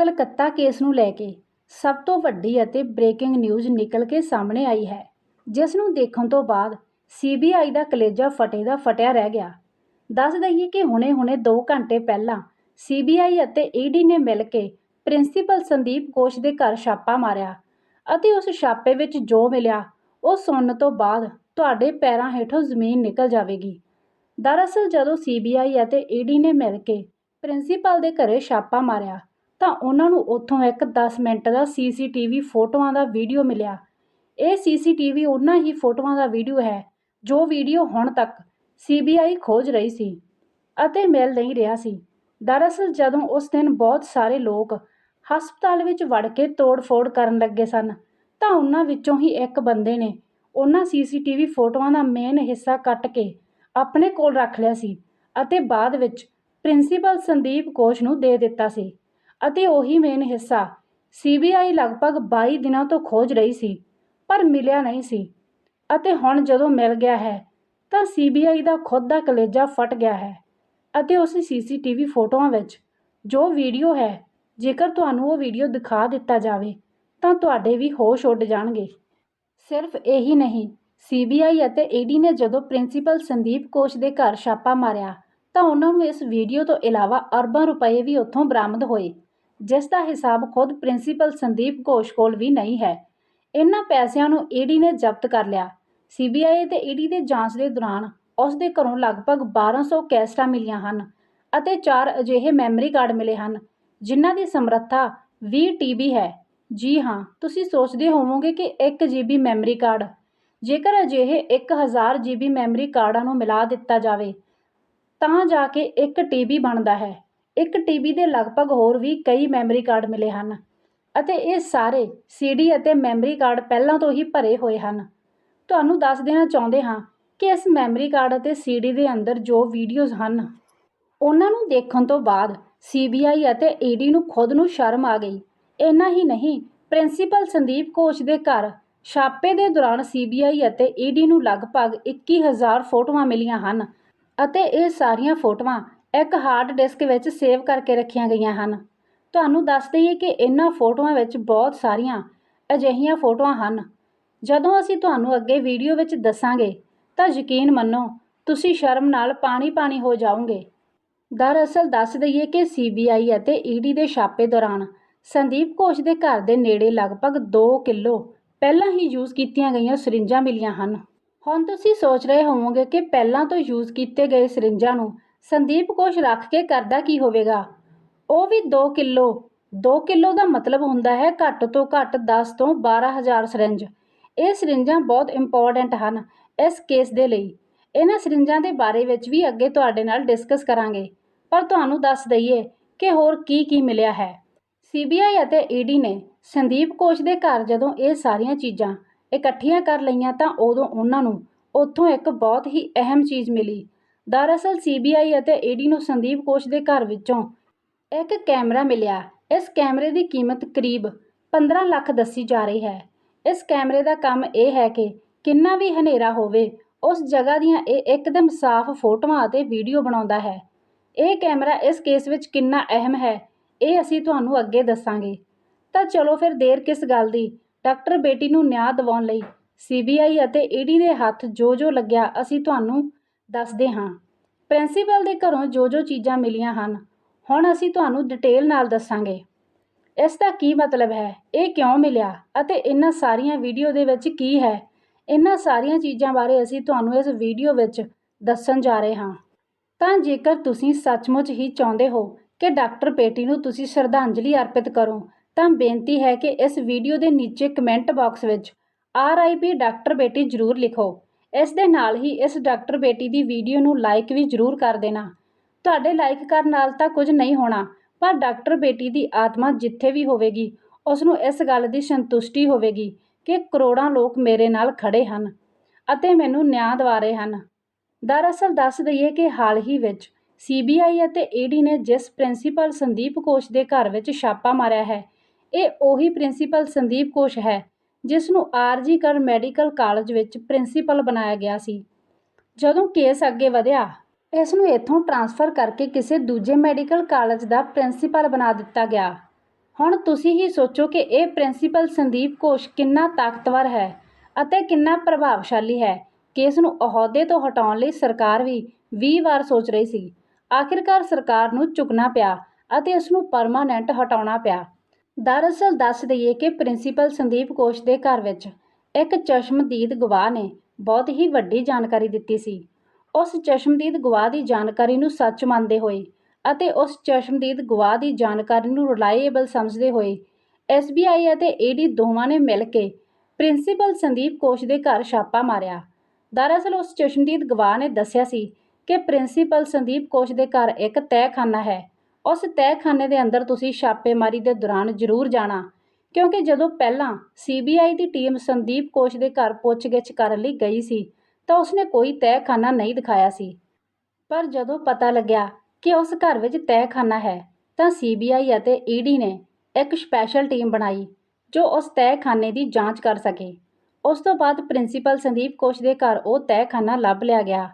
Calcutta case ਨੂੰ ਲੈ ਕੇ ਸਭ ਤੋਂ ਵੱਡੀ ਅਤੇ ਬ੍ਰੇਕਿੰਗ ਨਿਊਜ਼ ਨਿਕਲ ਕੇ ਸਾਹਮਣੇ ਆਈ ਹੈ, ਜਿਸ ਨੂੰ ਦੇਖਣ ਤੋਂ ਬਾਅਦ ਸੀਬੀਆਈ ਦਾ ਕਲੇਜਾ ਫਟੇ ਦਾ ਫਟਿਆ ਰਹਿ ਗਿਆ। ਦੱਸ ਦਈਏ ਕਿ ਹੁਣੇ-ਹੁਣੇ 2 ਘੰਟੇ ਪਹਿਲਾਂ ਸੀਬੀਆਈ ਅਤੇ ਈਡੀ ਨੇ ਮਿਲ ਕੇ ਪ੍ਰਿੰਸੀਪਲ ਸੰਦੀਪ ਕੋਸ਼ ਦੇ ਘਰ ਛਾਪਾ ਮਾਰਿਆ ਅਤੇ ਉਸ ਛਾਪੇ ਵਿੱਚ ਜੋ ਮਿਲਿਆ, ਉਹ ਸੁਣਨ ਤੋਂ ਬਾਅਦ ਤੁਹਾਡੇ ਪੈਰਾਂ ਹੇਠੋਂ ਜ਼ਮੀਨ ਨਿਕਲ ਜਾਵੇਗੀ। ਦਰਅਸਲ ਜਦੋਂ ਸੀਬੀਆਈ ਅਤੇ ਈਡੀ ਨੇ ਮਿਲ ਕੇ ਪ੍ਰਿੰਸੀਪਲ ਦੇ ਘਰੇ ਛਾਪਾ ਮਾਰਿਆ ਤਾਂ ਉਹਨਾਂ ਨੂੰ ਉੱਥੋਂ ਇੱਕ 10 ਮਿੰਟ ਦਾ ਸੀਸੀਟੀਵੀ ਫੋਟੋਆਂ ਦਾ ਵੀਡੀਓ ਮਿਲਿਆ। ਇਹ ਸੀਸੀਟੀਵੀ ਉਹਨਾਂ ਹੀ ਫੋਟੋਆਂ ਦਾ ਵੀਡੀਓ ਹੈ, ਜੋ ਵੀਡੀਓ ਹੁਣ ਤੱਕ ਸੀਬੀਆਈ ਖੋਜ ਰਹੀ ਸੀ ਅਤੇ ਮਿਲ ਨਹੀਂ ਰਿਹਾ ਸੀ। ਦਰਅਸਲ ਜਦੋਂ ਉਸ ਦਿਨ ਬਹੁਤ ਸਾਰੇ ਲੋਕ ਹਸਪਤਾਲ ਵਿੱਚ ਵੜ ਕੇ ਤੋੜ-ਫੋੜ ਕਰਨ ਲੱਗੇ ਸਨ, ਤਾਂ ਉਹਨਾਂ ਵਿੱਚੋਂ ਹੀ ਇੱਕ ਬੰਦੇ ਨੇ ਉਹਨਾਂ ਸੀਸੀਟੀਵੀ ਫੋਟੋਆਂ ਦਾ ਮੇਨ ਹਿੱਸਾ ਕੱਟ ਕੇ ਆਪਣੇ ਕੋਲ ਰੱਖ ਲਿਆ ਸੀ ਅਤੇ ਬਾਅਦ ਵਿੱਚ ਪ੍ਰਿੰਸੀਪਲ ਸੰਦੀਪ ਕੋਸ਼ ਨੂੰ ਦੇ ਦਿੱਤਾ ਸੀ। ਅਤੇ ਉਹੀ ਮੇਨ ਹਿੱਸਾ। ਸੀਬੀਆਈ ਲਗਭਗ 22 ਦਿਨਾਂ ਤੋਂ ਖੋਜ ਰਹੀ ਸੀ, ਪਰ ਮਿਲਿਆ ਨਹੀਂ ਸੀ। ਅਤੇ ਹੁਣ ਜਦੋਂ ਮਿਲ ਗਿਆ ਹੈ, ਤਾਂ ਸੀਬੀਆਈ ਦਾ ਖੁਦ ਦਾ ਕਲੇਜਾ ਫਟ ਗਿਆ ਹੈ ਅਤੇ ਉਸ ਸੀਸੀਟੀਵੀ ਫੋਟੋਆਂ ਵਿੱਚ ਜੋ ਵੀਡੀਓ ਹੈ, ਜੇਕਰ ਤੁਹਾਨੂੰ ਉਹ ਵੀਡੀਓ ਦਿਖਾ ਦਿੱਤਾ ਜਾਵੇ, ਤਾਂ ਤੁਹਾਡੇ ਵੀ ਹੋਸ਼ ਉੱਡ ਜਾਣਗੇ। ਸਿਰਫ ਇਹੀ ਨਹੀਂ ਸੀਬੀਆਈ ਅਤੇ ਈਡੀ ਨੇ ਜਦੋਂ ਪ੍ਰਿੰਸੀਪਲ ਸੰਦੀਪ ਕੋਸ਼ ਦੇ ਘਰ ਛਾਪਾ ਮਾਰਿਆ, ਤਾਂ ਉਹਨਾਂ ਨੂੰ ਇਸ ਵੀਡੀਓ ਤੋਂ ਇਲਾਵਾ ਅਰਬਾਂ ਰੁਪਏ ਵੀ ਉੱਥੋਂ ਬਰਾਮਦ ਹੋਏ। ਜਿਸ ਦਾ ਹਿਸਾਬ ਖੁਦ ਪ੍ਰਿੰਸੀਪਲ ਸੰਦੀਪ ਘੋਸ਼ ਕੋਲ ਵੀ ਨਹੀਂ ਹੈ। ਇਹਨਾਂ ਪੈਸਿਆਂ ਨੂੰ ਈਡੀ ਨੇ ਜ਼ਬਤ ਕਰ ਲਿਆ। ਸੀਬੀਆਈ ਤੇ ਈਡੀ ਦੇ ਜਾਂਚ ਦੇ ਦੌਰਾਨ ਉਸ ਦੇ ਘਰੋਂ ਲਗਭਗ 1200 ਕੈਸਟਾਂ ਮਿਲੀਆਂ ਹਨ ਅਤੇ ਚਾਰ ਅਜਿਹੇ ਮੈਮਰੀ ਕਾਰਡ ਮਿਲੇ ਹਨ, ਜਿਨ੍ਹਾਂ ਦੀ ਸਮਰੱਥਾ 20 ਟੀਬੀ ਹੈ। ਜੀ ਹਾਂ, ਤੁਸੀਂ ਸੋਚਦੇ ਹੋਵੋਗੇ ਕਿ 1 ਜੀਬੀ ਮੈਮਰੀ ਕਾਰਡ, ਜੇਕਰ ਅਜਿਹੇ 1000 ਜੀਬੀ ਮੈਮਰੀ ਕਾਰਡਾਂ ਨੂੰ ਮਿਲਾ ਦਿੱਤਾ ਜਾਵੇ, ਤਾਂ ਜਾ ਕੇ 1 ਟੀਬੀ ਬਣਦਾ ਹੈ। 1 ਟੀਬੀ ਦੇ ਲਗਭਗ ਹੋਰ ਵੀ ਕਈ ਮੈਮਰੀ ਕਾਰਡ ਮਿਲੇ ਹਨ ਅਤੇ ਇਹ ਸਾਰੇ ਸੀਡੀ ਅਤੇ ਮੈਮਰੀ ਕਾਰਡ ਪਹਿਲਾਂ ਤੋਂ ਹੀ ਭਰੇ ਹੋਏ ਹਨ। ਤੁਹਾਨੂੰ ਦੱਸ ਦੇਣਾ ਚਾਹੁੰਦੇ ਹਾਂ ਕਿ ਇਸ ਮੈਮਰੀ ਕਾਰਡ ਅਤੇ ਸੀਡੀ ਦੇ ਅੰਦਰ ਜੋ ਵੀਡੀਓਜ਼ ਹਨ, ਉਹਨਾਂ ਨੂੰ ਦੇਖਣ ਤੋਂ ਬਾਅਦ ਸੀਬੀਆਈ ਅਤੇ ਈਡੀ ਨੂੰ ਖੁਦ ਨੂੰ ਸ਼ਰਮ ਆ ਗਈ। ਇੰਨਾ ਹੀ ਨਹੀਂ, ਪ੍ਰਿੰਸੀਪਲ ਸੰਦੀਪ ਕੋਸ਼ ਦੇ ਘਰ ਛਾਪੇ ਦੇ ਦੌਰਾਨ ਸੀਬੀਆਈ ਅਤੇ ਈਡੀ ਨੂੰ ਲਗਭਗ 21000 ਫੋਟੋਆਂ ਮਿਲੀਆਂ ਹਨ ਅਤੇ ਇਹ ਸਾਰੀਆਂ ਫੋਟੋਆਂ ਇੱਕ ਹਾਰਡ ਡਿਸਕ ਵਿੱਚ ਸੇਵ ਕਰਕੇ ਰੱਖੀਆਂ ਗਈਆਂ ਹਨ। ਤੁਹਾਨੂੰ ਦੱਸ ਦਈਏ ਕਿ ਇਹਨਾਂ ਫੋਟੋਆਂ ਵਿੱਚ ਬਹੁਤ ਸਾਰੀਆਂ ਅਜਿਹੀਆਂ ਫੋਟੋਆਂ ਹਨ। ਜਦੋਂ ਅਸੀਂ ਤੁਹਾਨੂੰ ਅੱਗੇ ਵੀਡੀਓ ਵਿੱਚ ਦੱਸਾਂਗੇ, ਤਾਂ ਯਕੀਨ ਮੰਨੋ, ਤੁਸੀਂ ਸ਼ਰਮ ਨਾਲ ਪਾਣੀ-ਪਾਣੀ ਹੋ ਜਾਓਗੇ। ਦਰਅਸਲ ਦੱਸ ਦਈਏ ਕਿ ਸੀਬੀਆਈ ਅਤੇ ਈਡੀ ਦੇ ਛਾਪੇ ਦੌਰਾਨ ਸੰਦੀਪ ਘੋਸ਼ ਦੇ ਘਰ ਦੇ ਨੇੜੇ ਲਗਭਗ 2 ਕਿਲੋ ਪਹਿਲਾਂ ਹੀ ਯੂਜ਼ ਕੀਤੀਆਂ ਗਈਆਂ ਸਰਿੰਜਾਂ ਮਿਲੀਆਂ ਹਨ। ਹੁਣ ਤੁਸੀਂ ਸੋਚ ਰਹੇ ਹੋਵੋਗੇ ਕਿ ਪਹਿਲਾਂ ਤੋਂ ਯੂਜ਼ ਕੀਤੇ ਗਏ ਸਰਿੰਜਾਂ ਨੂੰ ਸੰਦੀਪ ਘੋਸ਼ ਰੱਖ ਕੇ ਕਰਦਾ ਕੀ ਹੋਵੇਗਾ? ਉਹ ਵੀ 2 ਕਿਲੋ। 2 ਕਿਲੋ ਦਾ ਮਤਲਬ ਹੁੰਦਾ ਹੈ ਘੱਟ ਤੋਂ ਘੱਟ 10 ਤੋਂ 12000 ਸਰਿੰਜ। ਇਹ ਸਰਿੰਜਾਂ ਬਹੁਤ ਇੰਪੋਰਟੈਂਟ ਹਨ ਇਸ ਕੇਸ ਦੇ ਲਈ। ਇਹਨਾਂ ਸਰਿੰਜਾਂ ਦੇ ਬਾਰੇ ਵਿੱਚ ਵੀ ਅੱਗੇ ਤੁਹਾਡੇ ਨਾਲ ਡਿਸਕਸ ਕਰਾਂਗੇ। ਪਰ ਤੁਹਾਨੂੰ ਦੱਸ ਦਈਏ ਕਿ ਹੋਰ ਕੀ ਕੀ ਮਿਲਿਆ ਹੈ। ਸੀਬੀਆਈ ਅਤੇ ਈਡੀ ਨੇ ਸੰਦੀਪ ਕੋਸ਼ ਦੇ ਘਰ ਜਦੋਂ ਇਹ ਸਾਰੀਆਂ ਚੀਜ਼ਾਂ ਇਕੱਠੀਆਂ ਕਰ ਲਈਆਂ ਤਾਂ ਉਦੋਂ ਉਹਨਾਂ ਨੂੰ ਉੱਥੋਂ ਇੱਕ ਬਹੁਤ ਹੀ ਅਹਿਮ ਚੀਜ਼ ਮਿਲੀ। ਦਰਅਸਲ ਸੀਬੀਆਈ ਅਤੇ ਈਡੀ ਨੂੰ ਸੰਦੀਪ ਕੋਸ਼ ਦੇ ਘਰ ਵਿੱਚੋਂ ਇੱਕ ਕੈਮਰਾ ਮਿਲਿਆ। ਇਸ ਕੈਮਰੇ ਦੀ ਕੀਮਤ ਕਰੀਬ 15 ਲੱਖ ਦੱਸੀ ਜਾ ਰਹੀ ਹੈ। ਇਸ ਕੈਮਰੇ ਦਾ ਕੰਮ ਇਹ ਹੈ ਕਿ ਕਿੰਨਾ ਵੀ ਹਨੇਰਾ ਹੋਵੇ, ਉਸ ਜਗ੍ਹਾ ਦੀਆਂ ਇਹ ਇੱਕਦਮ ਸਾਫ਼ ਫੋਟੋਆਂ ਅਤੇ ਵੀਡੀਓ ਬਣਾਉਂਦਾ ਹੈ। ਇਹ ਕੈਮਰਾ ਇਸ ਕੇਸ ਵਿੱਚ ਕਿੰਨਾ ਅਹਿਮ ਹੈ, ਇਹ ਅਸੀਂ ਤੁਹਾਨੂੰ ਅੱਗੇ ਦੱਸਾਂਗੇ। ਤਾਂ ਚਲੋ ਫਿਰ ਦੇਰ ਕਿਸ ਗੱਲ ਦੀ? ਡਾਕਟਰ ਬੇਟੀ ਨੂੰ ਨਿਆਂ ਦਿਵਾਉਣ ਲਈ ਸੀਬੀਆਈ ਅਤੇ ਈਡੀ ਦੇ ਹੱਥ ਜੋ ਜੋ ਲੱਗਿਆ, ਅਸੀਂ ਤੁਹਾਨੂੰ ਦੱਸਦੇ ਹਾਂ। ਪ੍ਰਿੰਸੀਪਲ ਦੇ ਘਰੋਂ ਜੋ ਜੋ ਚੀਜ਼ਾਂ ਮਿਲੀਆਂ ਹਨ, ਹੁਣ ਅਸੀਂ ਤੁਹਾਨੂੰ ਡਿਟੇਲ ਨਾਲ ਦੱਸਾਂਗੇ। ਇਸ ਦਾ ਕੀ ਮਤਲਬ ਹੈ? ਇਹ ਕਿਉਂ ਮਿਲਿਆ? ਅਤੇ ਇਹਨਾਂ ਸਾਰੀਆਂ ਵੀਡੀਓ ਦੇ ਵਿੱਚ ਕੀ ਹੈ? ਇਹਨਾਂ ਸਾਰੀਆਂ ਚੀਜ਼ਾਂ ਬਾਰੇ ਅਸੀਂ ਤੁਹਾਨੂੰ ਇਸ ਵੀਡੀਓ ਵਿੱਚ ਦੱਸਣ ਜਾ ਰਹੇ ਹਾਂ। ਤਾਂ ਜੇਕਰ ਤੁਸੀਂ ਸੱਚਮੁੱਚ ਹੀ ਚਾਹੁੰਦੇ ਹੋ ਕਿ ਡਾਕਟਰ ਬੇਟੀ ਨੂੰ ਤੁਸੀਂ ਸ਼ਰਧਾਂਜਲੀ ਅਰਪਿਤ ਕਰੋ, ਤਾਂ ਬੇਨਤੀ ਹੈ ਕਿ ਇਸ ਵੀਡੀਓ ਦੇ ਨੀਚੇ ਕਮੈਂਟ ਬਾਕਸ ਵਿੱਚ ਆਰ ਆਈ ਪੀ ਡਾਕਟਰ ਬੇਟੀ ਜ਼ਰੂਰ ਲਿਖੋ। ਇਸ ਦੇ ਨਾਲ ਹੀ ਇਸ ਡਾਕਟਰ ਬੇਟੀ ਦੀ ਵੀਡੀਓ ਨੂੰ ਲਾਈਕ ਵੀ ਜ਼ਰੂਰ ਕਰ ਦੇਣਾ। ਤੁਹਾਡੇ ਲਾਈਕ ਕਰਨ ਨਾਲ ਤਾਂ ਕੁਝ ਨਹੀਂ ਹੋਣਾ, ਪਰ ਡਾਕਟਰ ਬੇਟੀ ਦੀ ਆਤਮਾ ਜਿੱਥੇ ਵੀ ਹੋਵੇਗੀ, ਉਸ ਨੂੰ ਇਸ ਗੱਲ ਦੀ ਸੰਤੁਸ਼ਟੀ ਹੋਵੇਗੀ ਕਿ ਕਰੋੜਾਂ ਲੋਕ ਮੇਰੇ ਨਾਲ ਖੜੇ ਹਨ ਅਤੇ ਮੈਨੂੰ ਨਿਆਂ ਦਿਵਾ ਰਹੇ ਹਨ। ਦਰਅਸਲ ਦੱਸ ਦਈਏ ਕਿ ਹਾਲ ਹੀ ਵਿੱਚ ਸੀਬੀਆਈ ਅਤੇ ਈਡੀ ਨੇ ਜਿਸ ਪ੍ਰਿੰਸੀਪਲ ਸੰਦੀਪ ਕੋਸ਼ ਦੇ ਘਰ ਵਿੱਚ ਛਾਪਾ ਮਾਰਿਆ ਹੈ, ਇਹ ਉਹੀ ਪ੍ਰਿੰਸੀਪਲ ਸੰਦੀਪ ਕੋਸ਼ ਹੈ ਜਿਸ ਨੂੰ ਆਰਜੀ ਕਰ ਮੈਡੀਕਲ ਕਾਲਜ ਵਿੱਚ ਪ੍ਰਿੰਸੀਪਲ ਬਣਾਇਆ ਗਿਆ ਸੀ। ਜਦੋਂ ਕੇਸ ਅੱਗੇ ਵਧਿਆ, ਇਸ ਨੂੰ ਇੱਥੋਂ ਟ੍ਰਾਂਸਫਰ ਕਰਕੇ ਕਿਸੇ ਦੂਜੇ ਮੈਡੀਕਲ ਕਾਲਜ ਦਾ ਪ੍ਰਿੰਸੀਪਲ ਬਣਾ ਦਿੱਤਾ ਗਿਆ। ਹੁਣ ਤੁਸੀਂ ਹੀ ਸੋਚੋ ਕਿ ਇਹ ਪ੍ਰਿੰਸੀਪਲ ਸੰਦੀਪ ਘੋਸ਼ ਕਿੰਨਾ ਤਾਕਤਵਰ ਹੈ ਅਤੇ ਕਿੰਨਾ ਪ੍ਰਭਾਵਸ਼ਾਲੀ ਹੈ। ਕੇਸ ਨੂੰ ਅਹੁਦੇ ਤੋਂ ਹਟਾਉਣ ਲਈ ਸਰਕਾਰ ਵੀ 20 ਵਾਰ ਸੋਚ ਰਹੀ ਸੀ। ਆਖਿਰਕਾਰ ਸਰਕਾਰ ਨੂੰ ਝੁਕਣਾ ਪਿਆ ਅਤੇ ਇਸ ਨੂੰ ਪਰਮਾਨੈਂਟ ਹਟਾਉਣਾ ਪਿਆ। ਦਰਅਸਲ ਦੱਸ ਦਈਏ ਕਿ ਪ੍ਰਿੰਸੀਪਲ ਸੰਦੀਪ ਘੋਸ਼ ਦੇ ਘਰ ਵਿੱਚ ਇੱਕ ਚਸ਼ਮਦੀਦ ਗਵਾਹ ਨੇ ਬਹੁਤ ਹੀ ਵੱਡੀ ਜਾਣਕਾਰੀ ਦਿੱਤੀ ਸੀ। ਉਸ ਚਸ਼ਮਦੀਦ ਗਵਾਹ ਦੀ ਜਾਣਕਾਰੀ ਨੂੰ ਸੱਚ ਮੰਨਦੇ ਹੋਏ ਅਤੇ ਉਸ ਚਸ਼ਮਦੀਦ ਗਵਾਹ ਦੀ ਜਾਣਕਾਰੀ ਨੂੰ ਰਿਲਾਈਏਬਲ ਸਮਝਦੇ ਹੋਏ ਐਸਬੀਆਈ ਅਤੇ ਈਡੀ ਦੋਵਾਂ ਨੇ ਮਿਲ ਕੇ ਪ੍ਰਿੰਸੀਪਲ ਸੰਦੀਪ ਕੋਸ਼ ਦੇ ਘਰ ਛਾਪਾ ਮਾਰਿਆ। ਦਰਅਸਲ ਉਸ ਚਸ਼ਮਦੀਦ ਗਵਾਹ ਨੇ ਦੱਸਿਆ ਸੀ ਕਿ ਪ੍ਰਿੰਸੀਪਲ ਸੰਦੀਪ ਕੋਸ਼ ਦੇ ਘਰ ਇੱਕ ਤਹਿਖਾਨਾ ਹੈ ਉਸ ਤਹਿਖਾਨੇ ਦੇ ਅੰਦਰ ਤੁਸੀਂ ਛਾਪੇਮਾਰੀ ਦੇ ਦੌਰਾਨ ਜ਼ਰੂਰ ਜਾਣਾ, ਕਿਉਂਕਿ ਜਦੋਂ ਪਹਿਲਾਂ ਸੀਬੀਆਈ ਦੀ ਟੀਮ ਸੰਦੀਪ ਕੋਸ਼ ਦੇ ਘਰ ਪੁੱਛਗਿੱਛ ਕਰਨ ਲਈ ਗਈ ਸੀ, ਤਾਂ ਉਸਨੇ ਕੋਈ ਤਹਿਖਾਨਾ ਨਹੀਂ ਦਿਖਾਇਆ ਸੀ। ਪਰ ਜਦੋਂ ਪਤਾ ਲੱਗਿਆ ਕਿ ਉਸ ਘਰ ਵਿੱਚ ਤਹਿਖਾਨਾ ਹੈ, ਤਾਂ ਸੀਬੀਆਈ ਅਤੇ ਈਡੀ ਨੇ ਇੱਕ ਸਪੈਸ਼ਲ ਟੀਮ ਬਣਾਈ, ਜੋ ਉਸ ਤਹਿਖਾਨੇ ਦੀ ਜਾਂਚ ਕਰ ਸਕੇ। ਉਸ ਤੋਂ ਬਾਅਦ ਪ੍ਰਿੰਸੀਪਲ ਸੰਦੀਪ ਕੋਸ਼ ਦੇ ਘਰ ਉਹ ਤਹਿਖਾਨਾ ਲੱਭ ਲਿਆ ਗਿਆ।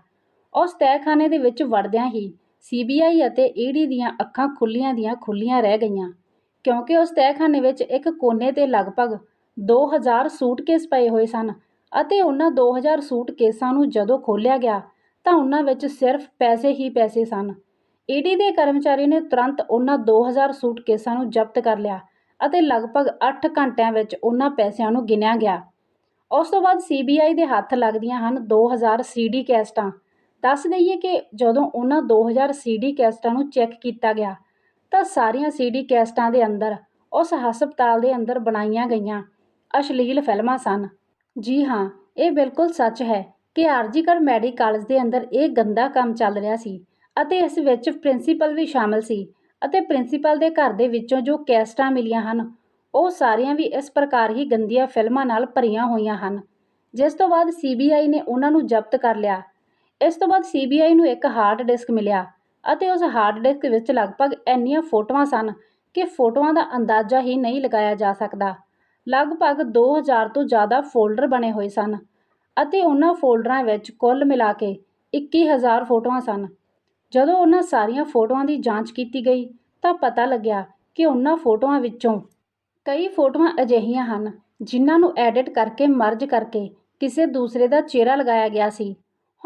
ਉਸ ਤਹਿਖਾਨੇ ਦੇ ਵਿੱਚ ਵੜਦਿਆਂ ਹੀ ਸੀਬੀਆਈ ਅਤੇ ਈਡੀ ਦੀਆਂ ਅੱਖਾਂ ਖੁੱਲੀਆਂ ਦੀਆਂ ਖੁੱਲੀਆਂ ਰਹਿ ਗਈਆਂ, ਕਿਉਂਕਿ ਉਸ ਤਹਿਖਾਨੇ ਵਿੱਚ ਇੱਕ ਕੋਨੇ ਤੇ ਲਗਭਗ 2000 ਸੂਟਕੇਸ ਪਏ ਹੋਏ ਸਨ ਅਤੇ ਉਹਨਾਂ 2000 ਸੂਟਕੇਸਾਂ ਨੂੰ ਜਦੋਂ ਖੋਲ੍ਹਿਆ ਗਿਆ ਤਾਂ ਉਹਨਾਂ ਵਿੱਚ ਸਿਰਫ ਪੈਸੇ ਹੀ ਪੈਸੇ ਸਨ। ਈਡੀ ਦੇ ਕਰਮਚਾਰੀ ਨੇ ਤੁਰੰਤ ਉਹਨਾਂ 2000 ਸੂਟਕੇਸਾਂ ਨੂੰ ਜ਼ਬਤ ਕਰ ਲਿਆ ਅਤੇ ਲਗਭਗ 8 ਘੰਟਿਆਂ ਵਿੱਚ ਉਹਨਾਂ ਪੈਸਿਆਂ ਨੂੰ ਗਿਣਿਆ ਗਿਆ। ਉਸ ਤੋਂ ਬਾਅਦ ਸੀਬੀਆਈ ਦੇ ਹੱਥ ਲੱਗਦੀਆਂ ਹਨ 2000 ਸੀਡੀ ਕੈਸਟਾਂ ਦੱਸ ਦਈਏ ਕਿ ਜਦੋਂ ਉਹਨਾਂ 2000 ਸੀਡੀ ਕੈਸਟਾਂ ਨੂੰ ਚੈੱਕ ਕੀਤਾ ਗਿਆ, ਤਾਂ ਸਾਰੀਆਂ ਸੀਡੀ ਕੈਸਟਾਂ ਦੇ ਅੰਦਰ, ਉਸ ਹਸਪਤਾਲ ਦੇ ਅੰਦਰ ਬਣਾਈਆਂ ਗਈਆਂ ਅਸ਼ਲੀਲ ਫਿਲਮਾਂ ਸਨ। ਜੀ ਹਾਂ, ਇਹ ਬਿਲਕੁਲ ਸੱਚ ਹੈ ਕਿ ਆਰਜੀਕਰ ਮੈਡੀ ਕਾਲਜ ਦੇ ਅੰਦਰ ਇਹ ਗੰਦਾ ਕੰਮ ਚੱਲ ਰਿਹਾ ਸੀ ਅਤੇ ਇਸ ਵਿੱਚ ਪ੍ਰਿੰਸੀਪਲ ਵੀ ਸ਼ਾਮਲ ਸੀ ਅਤੇ ਪ੍ਰਿੰਸੀਪਲ ਦੇ ਘਰ ਦੇ ਵਿੱਚੋਂ ਜੋ ਕੈਸਟਾਂ ਮਿਲੀਆਂ ਹਨ, ਉਹ ਸਾਰੀਆਂ ਵੀ ਇਸ ਪ੍ਰਕਾਰ ਹੀ ਗੰਦੀਆਂ ਫਿਲਮਾਂ ਨਾਲ ਭਰੀਆਂ ਹੋਈਆਂ ਹਨ, ਜਿਸ ਤੋਂ ਬਾਅਦ ਸੀਬੀਆਈ ਨੇ ਉਹਨਾਂ ਨੂੰ ਜ਼ਬਤ ਕਰ ਲਿਆ ਇਸ ਤੋਂ ਬਾਅਦ ਸੀਬੀਆਈ ਨੂੰ ਇੱਕ ਹਾਰਡ ਡਿਸਕ ਮਿਲਿਆ ਅਤੇ ਉਸ ਹਾਰਡ ਡਿਸਕ ਵਿੱਚ ਲਗਭਗ ਇੰਨੀਆਂ ਫੋਟੋਆਂ ਸਨ ਕਿ ਫੋਟੋਆਂ ਦਾ ਅੰਦਾਜ਼ਾ ਹੀ ਨਹੀਂ ਲਗਾਇਆ ਜਾ ਸਕਦਾ। ਲਗਭਗ 2000 ਤੋਂ ਜ਼ਿਆਦਾ ਫੋਲਡਰ ਬਣੇ ਹੋਏ ਸਨ ਅਤੇ ਉਹਨਾਂ ਫੋਲਡਰਾਂ ਵਿੱਚ ਕੁੱਲ ਮਿਲਾ ਕੇ 21000 ਫੋਟੋਆਂ ਸਨ। ਜਦੋਂ ਉਹਨਾਂ ਸਾਰੀਆਂ ਫੋਟੋਆਂ ਦੀ ਜਾਂਚ ਕੀਤੀ ਗਈ ਤਾਂ ਪਤਾ ਲੱਗਿਆ ਕਿ ਉਹਨਾਂ ਫੋਟੋਆਂ ਵਿੱਚੋਂ ਕਈ ਫੋਟੋਆਂ ਅਜਿਹੀਆਂ ਹਨ ਜਿਨ੍ਹਾਂ ਨੂੰ ਐਡਿਟ ਕਰਕੇ ਮਰਜ ਕਰਕੇ ਕਿਸੇ ਦੂਸਰੇ ਦਾ ਚਿਹਰਾ ਲਗਾਇਆ ਗਿਆ ਸੀ।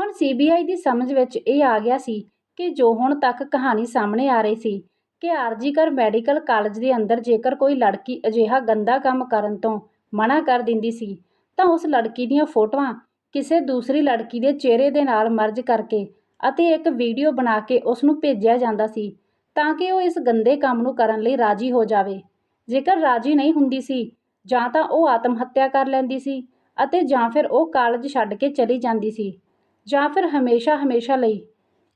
ਹੁਣ ਸੀਬੀਆਈ ਦੀ ਸਮਝ ਵਿੱਚ ਇਹ ਆ ਗਿਆ ਸੀ ਕਿ ਜੋ ਹੁਣ ਤੱਕ ਕਹਾਣੀ ਸਾਹਮਣੇ ਆ ਰਹੀ ਸੀ ਕਿ ਆਰਜੀਕਰ ਮੈਡੀਕਲ ਕਾਲਜ ਦੇ ਅੰਦਰ ਜੇਕਰ ਕੋਈ ਲੜਕੀ ਅਜਿਹਾ ਗੰਦਾ ਕੰਮ ਕਰਨ ਤੋਂ ਮਨਾ ਕਰ ਦਿੰਦੀ ਸੀ, ਤਾਂ ਉਸ ਲੜਕੀ ਦੀਆਂ ਫੋਟੋਆਂ ਕਿਸੇ ਦੂਸਰੀ ਲੜਕੀ ਦੇ ਚਿਹਰੇ ਦੇ ਨਾਲ ਮਰਜ ਕਰਕੇ ਅਤੇ ਇੱਕ ਵੀਡੀਓ ਬਣਾ ਕੇ ਉਸ ਨੂੰ ਭੇਜਿਆ ਜਾਂਦਾ ਸੀ ਤਾਂ ਕਿ ਉਹ ਇਸ ਗੰਦੇ ਕੰਮ ਨੂੰ ਕਰਨ ਲਈ ਰਾਜੀ ਹੋ ਜਾਵੇ। ਜੇਕਰ ਰਾਜੀ ਨਹੀਂ ਹੁੰਦੀ ਸੀ, ਜਾਂ ਤਾਂ ਉਹ ਆਤਮ ਹੱਤਿਆ ਕਰ ਲੈਂਦੀ ਸੀ ਅਤੇ ਜਾਂ ਫਿਰ ਉਹ ਕਾਲਜ ਛੱਡ ਕੇ ਚਲੀ ਜਾਂਦੀ ਸੀ। ਜਾਂ ਫਿਰ ਹਮੇਸ਼ਾ ਹਮੇਸ਼ਾ ਲਈ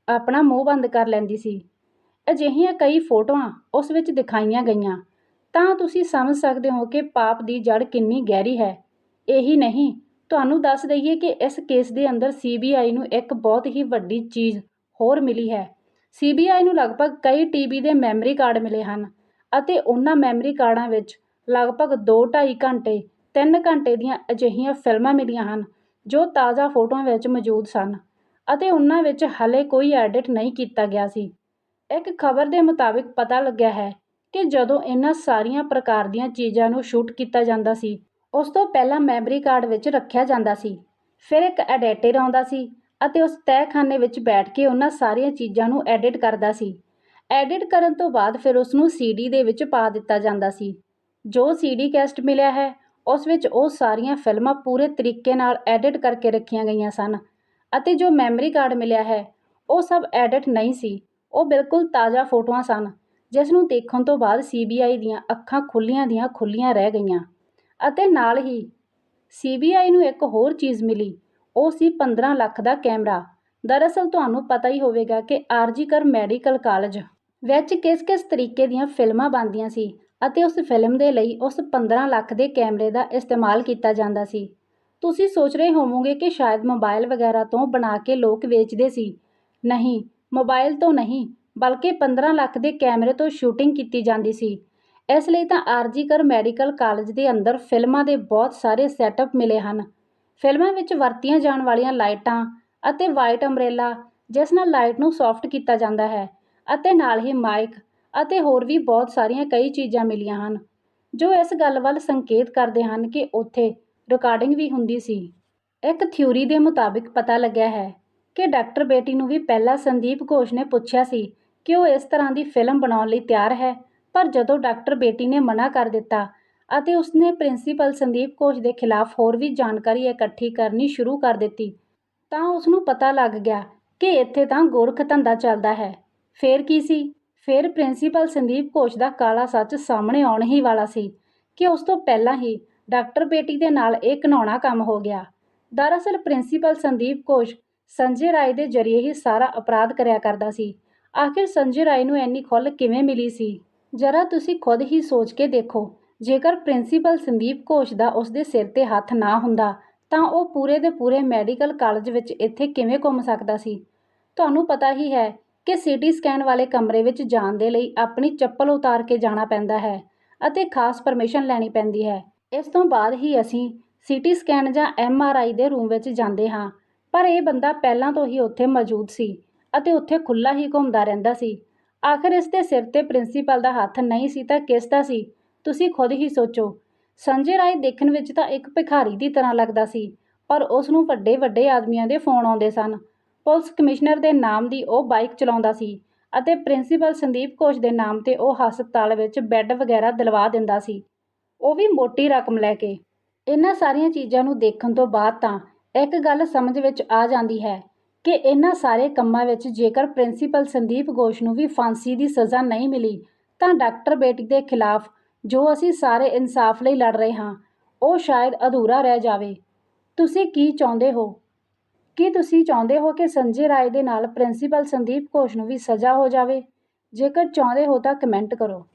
ਆਪਣਾ ਮੂੰਹ ਬੰਦ ਕਰ ਲੈਂਦੀ ਸੀ। ਅਜਿਹੀਆਂ ਕਈ ਫੋਟੋਆਂ ਉਸ ਵਿੱਚ ਦਿਖਾਈਆਂ ਗਈਆਂ। ਤਾਂ ਤੁਸੀਂ ਸਮਝ ਸਕਦੇ ਹੋ ਕਿ ਪਾਪ ਦੀ ਜੜ ਕਿੰਨੀ ਗਹਿਰੀ ਹੈ। ਇਹੀ ਨਹੀਂ, ਤੁਹਾਨੂੰ ਦੱਸ ਦਈਏ ਕਿ ਇਸ ਕੇਸ ਦੇ ਅੰਦਰ ਸੀਬੀਆਈ ਨੂੰ ਇੱਕ ਬਹੁਤ ਹੀ ਵੱਡੀ ਚੀਜ਼ ਹੋਰ ਮਿਲੀ ਹੈ। ਸੀਬੀਆਈ ਨੂੰ ਲਗਭਗ ਕਈ ਟੀਬੀ ਦੇ ਮੈਮਰੀ ਕਾਰਡ ਮਿਲੇ ਹਨ ਅਤੇ ਉਹਨਾਂ ਮੈਮਰੀ ਕਾਰਡਾਂ ਵਿੱਚ ਲਗਭਗ 2.5 ਘੰਟੇ 3 ਘੰਟੇ ਦੀਆਂ ਅਜਿਹੀਆਂ ਫਿਲਮਾਂ ਮਿਲੀਆਂ ਹਨ ਜੋ ਤਾਜ਼ਾ ਫੋਟੋਆਂ ਵਿੱਚ ਮੌਜੂਦ ਸਨ ਅਤੇ ਉਹਨਾਂ ਵਿੱਚ ਹਾਲੇ ਕੋਈ ਐਡਿਟ ਨਹੀਂ ਕੀਤਾ ਗਿਆ ਸੀ। ਇੱਕ ਖਬਰ ਦੇ ਮੁਤਾਬਿਕ ਪਤਾ ਲੱਗਿਆ ਹੈ ਕਿ ਜਦੋਂ ਇਹਨਾਂ ਸਾਰੀਆਂ ਪ੍ਰਕਾਰ ਦੀਆਂ ਚੀਜ਼ਾਂ ਨੂੰ ਸ਼ੂਟ ਕੀਤਾ ਜਾਂਦਾ ਸੀ, ਉਸ ਤੋਂ ਪਹਿਲਾਂ ਮੈਮਰੀ ਕਾਰਡ ਵਿੱਚ ਰੱਖਿਆ ਜਾਂਦਾ ਸੀ। ਫਿਰ ਇੱਕ ਐਡੀਟਰ ਆਉਂਦਾ ਸੀ ਅਤੇ ਉਸ ਤਹਿਖਾਨੇ ਵਿੱਚ ਬੈਠ ਕੇ ਉਹਨਾਂ ਸਾਰੀਆਂ ਚੀਜ਼ਾਂ ਨੂੰ ਐਡਿਟ ਕਰਦਾ ਸੀ। ਐਡਿਟ ਕਰਨ ਤੋਂ ਬਾਅਦ ਫਿਰ ਉਸ ਨੂੰ ਸੀਡੀ ਦੇ ਵਿੱਚ ਪਾ ਦਿੱਤਾ ਜਾਂਦਾ ਸੀ। ਜੋ ਸੀਡੀ ਕੈਸਟ ਮਿਲਿਆ ਹੈ ਉਸ ਵਿੱਚ ਉਹ ਸਾਰੀਆਂ ਫਿਲਮਾਂ ਪੂਰੇ ਤਰੀਕੇ ਨਾਲ ਐਡਿਟ ਕਰਕੇ ਰੱਖੀਆਂ ਗਈਆਂ ਸਨ ਅਤੇ ਜੋ ਮੈਮਰੀ ਕਾਰਡ ਮਿਲਿਆ ਹੈ, ਉਹ ਸਭ ਐਡਿਟ ਨਹੀਂ ਸੀ। ਉਹ ਬਿਲਕੁਲ ਤਾਜ਼ਾ ਫੋਟੋਆਂ ਸਨ, ਜਿਸ ਨੂੰ ਦੇਖਣ ਤੋਂ ਬਾਅਦ ਸੀਬੀਆਈ ਦੀਆਂ ਅੱਖਾਂ ਖੁੱਲੀਆਂ ਦੀਆਂ ਖੁੱਲੀਆਂ ਰਹਿ ਗਈਆਂ ਅਤੇ ਨਾਲ ਹੀ ਸੀਬੀਆਈ ਨੂੰ ਇੱਕ ਹੋਰ ਚੀਜ਼ ਮਿਲੀ, ਉਹ ਸੀ 15 ਲੱਖ ਦਾ ਕੈਮਰਾ। ਦਰਅਸਲ ਤੁਹਾਨੂੰ ਪਤਾ ਹੀ ਹੋਵੇਗਾ ਕਿ ਆਰਜੀਕਰ ਮੈਡੀਕਲ ਕਾਲਜ ਵਿੱਚ ਕਿਸ-ਕਿਸ ਤਰੀਕੇ ਦੀਆਂ ਫਿਲਮਾਂ ਬਣਦੀਆਂ ਸੀ ਅਤੇ ਉਸ ਫਿਲਮ ਦੇ ਲਈ ਉਸ 15 ਲੱਖ ਦੇ ਕੈਮਰੇ ਦਾ ਇਸਤੇਮਾਲ ਕੀਤਾ ਜਾਂਦਾ ਸੀ। ਤੁਸੀਂ ਸੋਚ ਰਹੇ ਹੋਵੋਗੇ ਕਿ ਸ਼ਾਇਦ ਮੋਬਾਈਲ ਵਗੈਰਾ ਤੋਂ ਬਣਾ ਕੇ ਲੋਕ ਵੇਚਦੇ ਸੀ। ਨਹੀਂ ਮੋਬਾਈਲ ਤੋਂ ਨਹੀਂ, ਬਲਕਿ 15 ਲੱਖ ਦੇ ਕੈਮਰੇ ਤੋਂ ਸ਼ੂਟਿੰਗ ਕੀਤੀ ਜਾਂਦੀ ਸੀ। ਇਸ ਲਈ ਤਾਂ ਆਰਜੀਕਰ ਮੈਡੀਕਲ ਕਾਲਜ ਦੇ ਅੰਦਰ ਫਿਲਮਾਂ ਦੇ ਬਹੁਤ ਸਾਰੇ ਸੈਟਅਪ ਮਿਲੇ ਹਨ। ਫਿਲਮਾਂ ਵਿੱਚ ਵਰਤੀਆਂ ਜਾਣ ਵਾਲੀਆਂ ਲਾਈਟਾਂ ਅਤੇ ਵਾਈਟ ਅੰਬ੍ਰੇਲਾ, ਜਿਸ ਨਾਲ ਲਾਈਟ ਨੂੰ ਸੌਫਟ ਕੀਤਾ ਜਾਂਦਾ ਹੈ, ਅਤੇ ਨਾਲ ਹੀ ਮਾਈਕ ਅਤੇ ਹੋਰ ਵੀ ਬਹੁਤ ਸਾਰੀਆਂ ਕਈ ਚੀਜ਼ਾਂ ਮਿਲੀਆਂ ਹਨ, ਜੋ ਇਸ ਗੱਲ ਵੱਲ ਸੰਕੇਤ ਕਰਦੇ ਹਨ ਕਿ ਉੱਥੇ ਰਿਕਾਰਡਿੰਗ ਵੀ ਹੁੰਦੀ ਸੀ। ਇੱਕ ਥਿਊਰੀ ਦੇ ਮੁਤਾਬਿਕ ਪਤਾ ਲੱਗਿਆ ਹੈ ਕਿ ਡਾਕਟਰ ਬੇਟੀ ਨੂੰ ਵੀ ਪਹਿਲਾਂ ਸੰਦੀਪ ਘੋਸ਼ ਨੇ ਪੁੱਛਿਆ ਸੀ ਕਿ ਉਹ ਇਸ ਤਰ੍ਹਾਂ ਦੀ ਫਿਲਮ ਬਣਾਉਣ ਲਈ ਤਿਆਰ ਹੈ, ਪਰ ਜਦੋਂ ਡਾਕਟਰ ਬੇਟੀ ਨੇ ਮਨਾ ਕਰ ਦਿੱਤਾ ਅਤੇ ਉਸਨੇ ਪ੍ਰਿੰਸੀਪਲ ਸੰਦੀਪ ਘੋਸ਼ ਦੇ ਖਿਲਾਫ ਹੋਰ ਵੀ ਜਾਣਕਾਰੀ ਇਕੱਠੀ ਕਰਨੀ ਸ਼ੁਰੂ ਕਰ ਦਿੱਤੀ, ਤਾਂ ਉਸ ਨੂੰ ਪਤਾ ਲੱਗ ਗਿਆ ਕਿ ਇੱਥੇ ਤਾਂ ਗੋਰਖ ਧੰਦਾ ਚੱਲਦਾ ਹੈ। ਫੇਰ ਕੀ ਸੀ? ਫਿਰ ਪ੍ਰਿੰਸੀਪਲ ਸੰਦੀਪ ਘੋਸ਼ ਦਾ ਕਾਲਾ ਸੱਚ ਸਾਹਮਣੇ ਆਉਣ ਹੀ ਵਾਲਾ ਸੀ ਕਿ ਉਸ ਤੋਂ ਪਹਿਲਾਂ ਹੀ ਡਾਕਟਰ ਬੇਟੀ ਦੇ ਨਾਲ ਇਹ ਘਿਨਾਉਣਾ ਕੰਮ ਹੋ ਗਿਆ। ਦਰਅਸਲ ਪ੍ਰਿੰਸੀਪਲ ਸੰਦੀਪ ਘੋਸ਼ ਸੰਜੇ ਰਾਏ ਦੇ ਜ਼ਰੀਏ ਹੀ ਸਾਰਾ ਅਪਰਾਧ ਕਰਿਆ ਕਰਦਾ ਸੀ। ਆਖਿਰ ਸੰਜੇ ਰਾਏ ਨੂੰ ਇੰਨੀ ਖੁੱਲ੍ਹ ਕਿਵੇਂ ਮਿਲੀ ਸੀ? ਜਰਾ ਤੁਸੀਂ ਖੁਦ ਹੀ ਸੋਚ ਕੇ ਦੇਖੋ, ਜੇਕਰ ਪ੍ਰਿੰਸੀਪਲ ਸੰਦੀਪ ਘੋਸ਼ ਦਾ ਉਸ ਦੇ ਸਿਰ ਤੇ ਹੱਥ ਨਾ ਹੁੰਦਾ, ਤਾਂ ਉਹ ਪੂਰੇ ਦੇ ਪੂਰੇ ਮੈਡੀਕਲ ਕਾਲਜ ਵਿੱਚ ਇੱਥੇ ਕਿਵੇਂ ਘੁੰਮ ਸਕਦਾ ਸੀ? ਤੁਹਾਨੂੰ ਪਤਾ ਹੀ ਹੈ ਕਿ ਸੀਟੀ ਸਕੈਨ ਵਾਲੇ ਕਮਰੇ ਵਿੱਚ ਜਾਣ ਦੇ ਲਈ ਆਪਣੀ ਚੱਪਲ ਉਤਾਰ ਕੇ ਜਾਣਾ ਪੈਂਦਾ ਹੈ ਅਤੇ ਖਾਸ ਪਰਮਿਸ਼ਨ ਲੈਣੀ ਪੈਂਦੀ ਹੈ। ਇਸ ਤੋਂ ਬਾਅਦ ਹੀ ਅਸੀਂ ਸੀਟੀ ਸਕੈਨ ਜਾਂ ਐਮ ਆਰ ਆਈ ਦੇ ਰੂਮ ਵਿੱਚ ਜਾਂਦੇ ਹਾਂ, ਪਰ ਇਹ ਬੰਦਾ ਪਹਿਲਾਂ ਤੋਂ ਹੀ ਉੱਥੇ ਮੌਜੂਦ ਸੀ ਅਤੇ ਉੱਥੇ ਖੁੱਲਾ ਹੀ ਘੁੰਮਦਾ ਰਹਿੰਦਾ ਸੀ। ਆਖਰ ਇਸ ਦੇ ਸਿਰ ਤੇ ਪ੍ਰਿੰਸੀਪਲ ਦਾ ਹੱਥ ਨਹੀਂ ਸੀ ਤਾਂ ਕਿਸ ਦਾ ਸੀ, ਤੁਸੀਂ ਖੁਦ ਹੀ ਸੋਚੋ। ਸੰਜੇ ਰਾਏ ਦੇਖਣ ਵਿੱਚ ਤਾਂ ਇੱਕ ਭਿਖਾਰੀ ਦੀ ਤਰ੍ਹਾਂ ਲੱਗਦਾ ਸੀ, ਪਰ ਉਸ ਨੂੰ ਵੱਡੇ ਵੱਡੇ ਆਦਮੀਆਂ ਦੇ ਫੋਨ ਆਉਂਦੇ ਸਨ। ਪੁਲਿਸ ਕਮਿਸ਼ਨਰ ਦੇ ਨਾਮ ਦੀ ਉਹ ਬਾਈਕ ਚਲਾਉਂਦਾ ਸੀ ਅਤੇ ਪ੍ਰਿੰਸੀਪਲ ਸੰਦੀਪ ਘੋਸ਼ ਦੇ ਨਾਮ ਤੇ ਉਹ ਹਸਪਤਾਲ ਵਿੱਚ ਬੈੱਡ ਵਗੈਰਾ ਦਿਲਵਾ ਦਿੰਦਾ ਸੀ। ਉਹ ਵੀ ਮੋਟੀ ਰਕਮ ਲੈ ਕੇ। ਇਹਨਾਂ ਸਾਰੀਆਂ ਚੀਜ਼ਾਂ ਨੂੰ ਦੇਖਣ ਤੋਂ ਬਾਅਦ ਤਾਂ ਇੱਕ ਗੱਲ ਸਮਝ ਵਿੱਚ ਆ ਜਾਂਦੀ ਹੈ ਕਿ ਇਹਨਾਂ ਸਾਰੇ ਕੰਮਾਂ ਵਿੱਚ ਜੇਕਰ ਪ੍ਰਿੰਸੀਪਲ ਸੰਦੀਪ ਘੋਸ਼ ਨੂੰ ਵੀ ਫਾਂਸੀ ਦੀ ਸਜ਼ਾ ਨਹੀਂ ਮਿਲੀ, ਤਾਂ ਡਾਕਟਰ ਬੇਟੀ ਦੇ ਖਿਲਾਫ ਜੋ ਅਸੀਂ ਸਾਰੇ ਇਨਸਾਫ ਲਈ ਲੜ ਰਹੇ ਹਾਂ, ਉਹ ਸ਼ਾਇਦ ਅਧੂਰਾ ਰਹਿ ਜਾਵੇ। ਤੁਸੀਂ ਕੀ ਚਾਹੁੰਦੇ ਹੋ? ਕੀ ਤੁਸੀਂ ਚਾਹੁੰਦੇ ਹੋ ਕਿ ਸੰਜੇ ਰਾਏ ਦੇ ਨਾਲ ਪ੍ਰਿੰਸੀਪਲ ਸੰਦੀਪ ਘੋਸ਼ ਨੂੰ ਵੀ ਸਜ਼ਾ ਹੋ ਜਾਵੇ? ਜੇਕਰ ਚਾਹੁੰਦੇ ਹੋ ਤਾਂ ਕਮੈਂਟ ਕਰੋ।